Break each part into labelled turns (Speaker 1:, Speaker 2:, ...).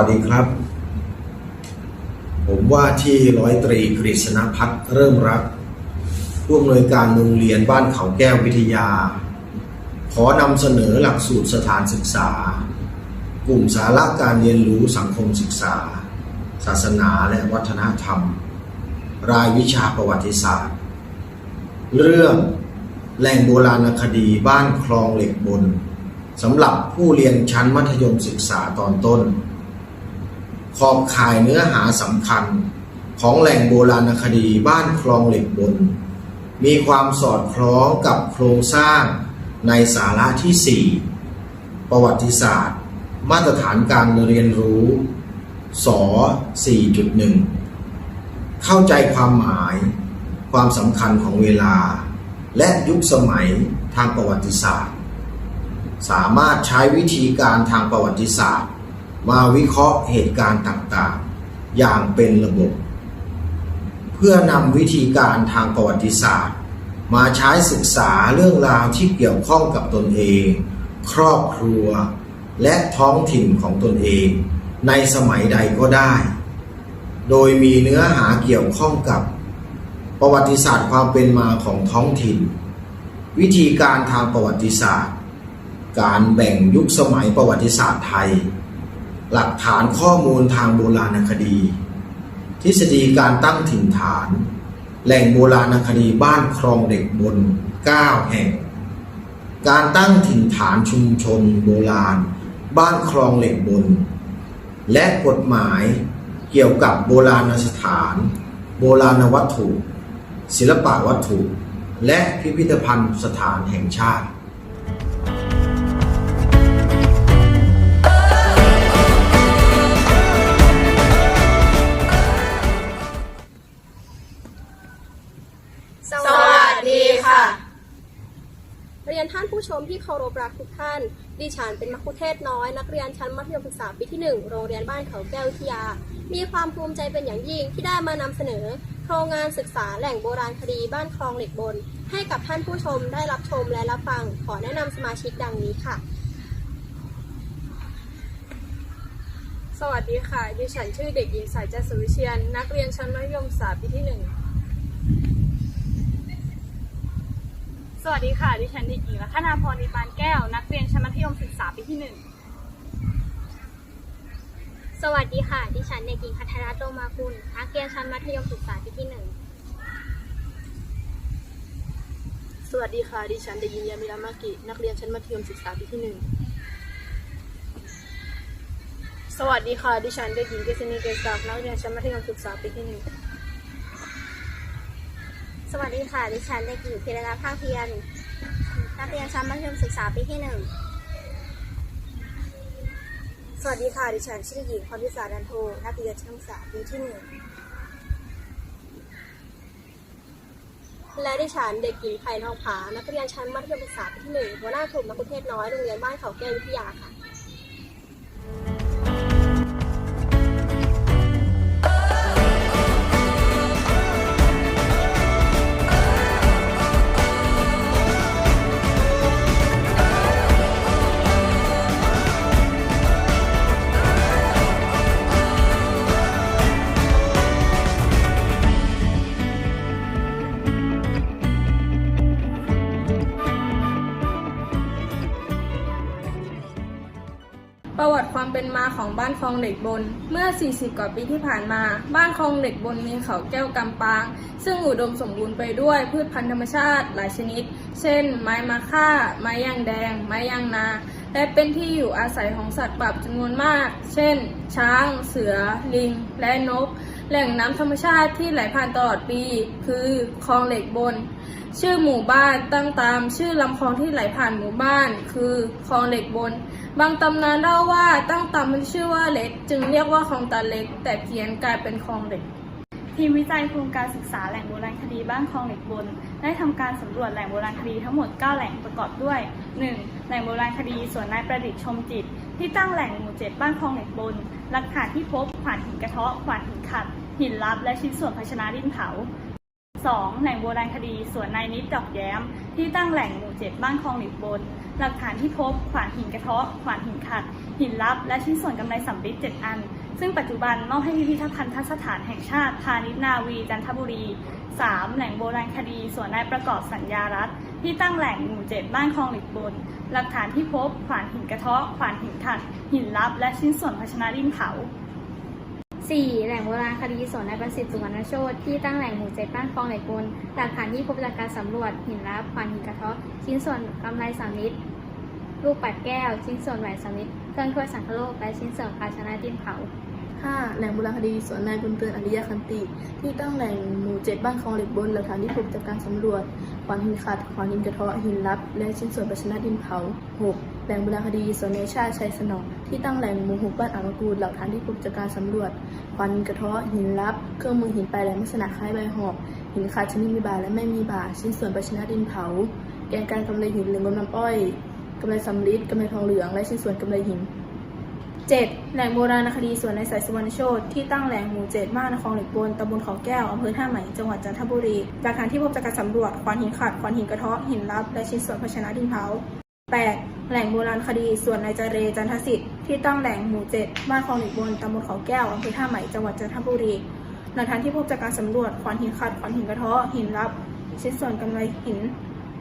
Speaker 1: สวัสดีครับ ผมว่าที่ร้อยตรีกฤษณพัฒน์เริ่มรักผู้อำนวยการโรงเรียนบ้านเขาแก้ววิทยา ขอนำเสนอหลักสูตรสถานศึกษา กลุ่มสาระการเรียนรู้สังคมศึกษา ศาสนาและวัฒนธรรม รายวิชาประวัติศาสตร์ เรื่องแหล่งโบราณคดีบ้านคลองเหล็กบนสำหรับผู้เรียนชั้นมัธยมศึกษาตอนต้น ขอบข่ายเนื้อหาสำคัญของแหล่งโบราณคดีบ้านคลองเหล็กบน มีความสอดคล้องกับโครงสร้างในสาระที่ 4 ประวัติศาสตร์ มาตรฐานการเรียนรู้ส4.1 เข้าใจความหมาย ความสำคัญของเวลา และยุคสมัยทางประวัติศาสตร์ สามารถใช้วิธีการทางประวัติศาสตร์ มาวิเคราะห์เหตุการณ์ต่างๆ อย่างเป็นระบบ เพื่อนำวิธีการทางประวัติศาสตร์ มาใช้ศึกษาเรื่องราวที่เกี่ยวข้องกับตนเอง ครอบครัว และท้องถิ่นของตนเอง ในสมัยใดก็ได้ โดยมีเนื้อหาเกี่ยวข้องกับ ประวัติศาสตร์ความเป็นมาของท้องถิ่น วิธีการทางประวัติศาสตร์ การแบ่งยุคสมัยประวัติศาสตร์ไทย หลักฐานข้อมูลทางโบราณคดี ทฤษฎีการตั้งถิ่นฐาน แหล่งโบราณคดีบ้านคลองเด็กบน 9 แห่ง การตั้งถิ่นฐานชุมชนโบราณ บ้านคลองเหล็กบน และกฎหมายเกี่ยวกับโบราณสถาน โบราณวัตถุ ศิลปวัตถุ และพิพิธภัณฑ์สถานแห่งชาติ
Speaker 2: สวัสดีค่ะ
Speaker 3: เรียนท่านผู้ชมที่เคารพรักทุกท่าน ดิฉันเป็นมัคคุเทศน้อย นักเรียนชั้นมัธยมศึกษาปีที่ 1 โรงเรียนบ้านเขาแก้ววิทยา มีความภูมิใจเป็นอย่างยิ่งที่ได้มานำเสนอ โครงงานศึกษาแหล่งโบราณคดีบ้านคลองเหล็กบน ให้กับท่านผู้ชมได้รับชมและรับฟัง ขอแนะนำสมาชิกดังนี้ค่ะ
Speaker 2: สวัสดีค่ะ ดิฉันชื่อเด็กหญิงสายจัสวิเชียน นักเรียนชั้นมัธยมศึกษาปีที่ 1 วัสดีค่ะ ดิฉันเด็กหญิงลัคนาพรนิปานแก้ว นักเรียนชั้นมัธยมศึกษาปีที่หนึ่ง
Speaker 3: สวัสดีค่ะ ดิฉันเด็กหญิงพัทรรัตน์โลมาคุณนักเรียนชั้นมัธยมศึกษาปีที่1
Speaker 2: สวัสดีค่ะ ดิฉันเด็กหญิงยามิรามากิ นักเรียนชั้นมัธยมศึกษาปีที่หนึ่งสวัสดีค่ะ ดิฉันเด็กหญิงเกษณีเกษศักดิ์นักเรียนชั้นมัธยมศึกษาปีที่หนึ่ง
Speaker 3: สวัสดีค่ะ ดิฉันเด็กหญิงพิรนัทภาคเพียรนักเรียนชั้นมัธยมศึกษาปีที่1
Speaker 2: สวัสดีค่ะ ดิฉันชื่อหญิงพรพิสาดันโทนักเรียนชั้นศึกษาปีที่หนึ่ง
Speaker 3: และดิฉันเด็กหญิงไผ่ทองผา นักเรียนชั้นมัธยมศึกษาปีที่หนึ่งหัวหน้ากลุ่มมัคคุเทศน้อยโรงเรียนบ้านเขาแก้ววิทยาค่ะ
Speaker 2: ความเป็นมาของบ้านคลองเหล็กบน เมื่อ 40 กว่าปีที่ผ่านมา บ้านคลองเหล็กบนมีเขาแก้วกำปาง ซึ่งอุดมสมบูรณ์ไปด้วยพืชพันธุ์ธรรมชาติหลายชนิด เช่น ไม้มะค่า ไม้ยางแดง ไม้ยางนา และเป็นที่อยู่อาศัยของสัตว์ป่าจำนวนมาก เช่น ช้าง เสือ ลิง และนก แหล่งน้ำธรรมชาติที่ไหลผ่านตลอดปี คือคลองเหล็กบน ชื่อหมู่บ้านตั้งตามชื่อลำคลองที่ไหลผ่านหมู่บ้าน คือคลองเหล็กบน บางตำนานเล่าว่าตั้งตามมันชื่อว่าเล็ก จึงเรียกว่าคลองตาเล็ก แต่เพี้ยนกลายเป็นคลองเหล็ก
Speaker 4: ทีมวิจัยโครงการศึกษาแหล่งโบราณคดีบ้านคลองเหล็กบน ได้ทำการสำรวจแหล่งโบราณคดีทั้งหมด 9 แหล่งประกอบด้วย 1. แหล่งโบราณคดีสวนนายประดิษฐ์ชมจิต ที่ตั้งแหล่งหมู่เจ็ดบ้านคลองเหล็กบน หลักฐานที่พบผ่านหินกระเทาะขวานหินขัด หินลับ และชิ้นส่วนภาชนะดินเผา 2. แหล่งโบราณคดีสวนนายนิดดอกแย้ม ที่ตั้งแหล่งหมู่เจ็ดบ้านคลองหลิบบน หลักฐานที่พบขวานหินกระเทาะขวานหินขัด หินลับ และชิ้นส่วนกำไรสำริดเจ็ดอัน ซึ่งปัจจุบันมอบให้พิพิธภัณฑสถานแห่งชาติพาณิชนาวีจันทบุรี 3. แหล่งโบราณคดีสวนนายประกอบสัญญารัฐ ที่ตั้งแหล่งหมู่เจ็ดบ้านคลองหลิบบน หลักฐานที่พบขวานหินกระเทาะขวานหินขัด หินลับ และชิ้นส่วนภาชนะดินเผา
Speaker 5: 4. แหล่งโบราณคดีสวนนายประสิทธิ์สุวรรณโชตที่ตั้งแหล่งหมู่เจ็ดบ้านคลองไหลกลหลักฐานที่พบจากการสำรวจหินรับขวานหินกระเทาะชิ้นส่วนกำไรสามนิตรลูกปัดแก้ว ชิ้นส่วนแหวนสามนิตรเครื่องถ้วยสังคโลกและชิ้นส่วนภาชนะดินเผา
Speaker 6: 5. แหล่งโบราณคดีสวนนายบุญเตือนอริยคันติ ที่ตั้งแหล่งหมู่เจ็ดบ้านคลองเหล็กบนหลักฐานที่พบจากการสำรวจขวานหินขัดขวานหินกระเทาะหินลับ และชิ้นส่วนภาชนะดินเผา 6. แหล่งโบราณคดีสวนนายชาชัยสนอง ที่ตั้งแหล่งหมู่หกบ้านอ่างมะกรูดหลักฐานที่พบจากการสำรวจขวานหินกระเทาะหินลับ เครื่องมือหินปลายแหลมลักษณะคล้ายใบหอกหินขัดชนิดมีบาและไม่มีบาชิ้นส่วนภาชนะดินเผา แกนการกำไรหินหรือกำน้ำอ้อยกำไรสำริดกำไรทองเหลือง และชิ้นส่วนกำไรหิน 7. แหล่งโบราณคดีสวนในสายสุวรรณโชตที่ตั้งแหล่งหมู่เจ็ดบ้านคลองเหล็กบนตำบลเขาแก้วอำเภอท่าใหม่จังหวัดจันทบุรีหลักฐานที่พบจากการสำรวจควานหินขัดควานหินกระเทาะหินลับและชิ้นส่วนภาชนะดินเผา 8. แหล่งโบราณคดีส่วนในจเรจันทสิทธิ์ที่ตั้งแหล่งหมู่เจ็ดบ้านคลองหล็กบนตำบลเขาแก้วอำเภอท่าใหม่จังหวัดจันทบุรีหลักฐานที่พบจากการสำรวจควานหินขัดควานหินกระเทาะหินลับ ชิ้นส่วนกำไรหิน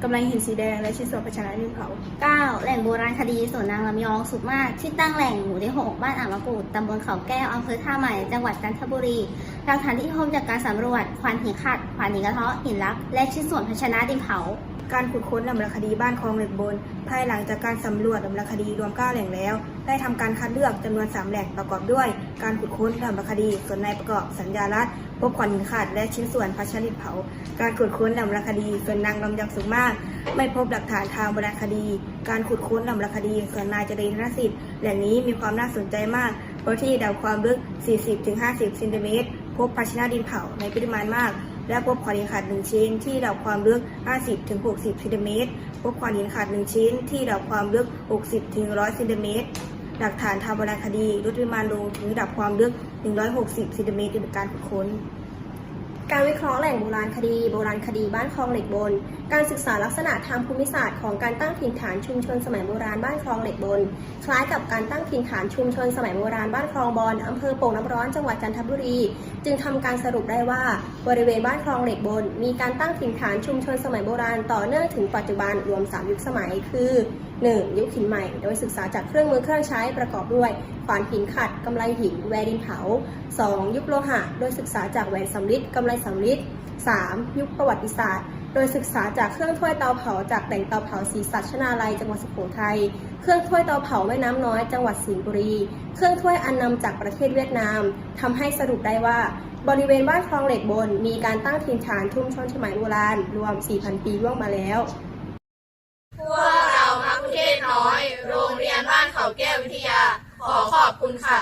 Speaker 6: กำไรหินสีแดงและชิ้นส่วนภาชนะดินเผา
Speaker 7: 9. แหล่งโบราณคดีสวนนางลำยองสุขมาก ที่ตั้งแหล่งหมู่ที่6บ้านอ่างมะกรูดตำบลเขาแก้วอำเภอท่าใหม่ จังหวัดจันทบุรี หลักฐานที่พบจากการสำรวจควานหินขัดควานหินกระเทาะหินลัก และชิ้นส่วนภาชนะดินเผา
Speaker 6: การขุดค้นดำเนินคดีบ้านคลองเหล็กบน ภายหลังจากการสำรวจดำเนินคดีรวม 9 แหล่งแล้ว ได้ทำการคัดเลือกจำนวน 3 แหล่งประกอบด้วย การขุดค้นดำเนินคดี ส่วนในประกอบสัญญารัฐพบขวัญหินขาดและชิ้นส่วนภาชนะดินเผา การขุดค้นดำเนินคดี ส่วนนางลำยองสุขมาก ไม่พบหลักฐานทางโบราณคดี การขุดค้นดำเนินคดี ส่วนนายเจริญธนสิทธิ์แหล่งนี้มีความน่าสนใจมากเพราะที่ดาวความลึก 40-50 เซนติเมตร พบภาชนะดินเผาในปริมาณมาก และพบขวานหินขาดหนึ่งชิ้น ที่ดับความลึก 50-60เซนติเมตรพบขวานหินขาดหนึ่งชิ้น ที่ดับความลึก 60-100เซนติเมตรหลักฐานทางโบราณคดีลดปริมาณลงถึงระดับความลึก 160เซนติเมตรในการขุดค้น
Speaker 3: การวิเคราะห์แหล่งโบราณคดี โบราณคดีบ้านคลองเหล็กบน การศึกษาลักษณะทางภูมิศาสตร์ของการตั้งถิ่นฐานชุมชนสมัยโบราณบ้านคลองเหล็กบน คล้ายกับการตั้งถิ่นฐานชุมชนสมัยโบราณบ้านคลองบอนอำเภอโป่งน้ำร้อนจังหวัดจันทบุรี จึงทำการสรุปได้ว่าบริเวณบ้านคลองเหล็กบน มีการตั้งถิ่นฐานชุมชนสมัยโบราณต่อเนื่องถึงปัจจุบันรวม 3 ยุคสมัย คือ 1. ยุคหินใหม่ โดยศึกษาจากเครื่องมือเครื่องใช้ประกอบด้วยขวานหินขัดกำไลหินแวดินเผา 2. ยุคโลหะ โดยศึกษาจากแหวนสำริดกำไลสำริด 3. ยุคประวัติศาสตร์ โดยศึกษาจากเครื่องถ้วยเตาเผาจากแหล่งเตาเผาศรีสัชนาลัยจังหวัดสุโขทัย เครื่องถ้วยเตาเผาแม่น้ำน้อยจังหวัดสิงห์บุรี เครื่องถ้วยอันนำจากประเทศเวียดนามทำให้สรุปได้ว่าบริเวณบ้านคลองเหล็กบน มีการตั้งถิ่นฐานชุมชนสมัยโบราณ รวม 4,000 ปีล่วงมาแล้ว
Speaker 2: พวกเรามักคุเทศน้อย โรงเรียนบ้านเขาแก้ววิทยา ขอขอบคุณค่ะ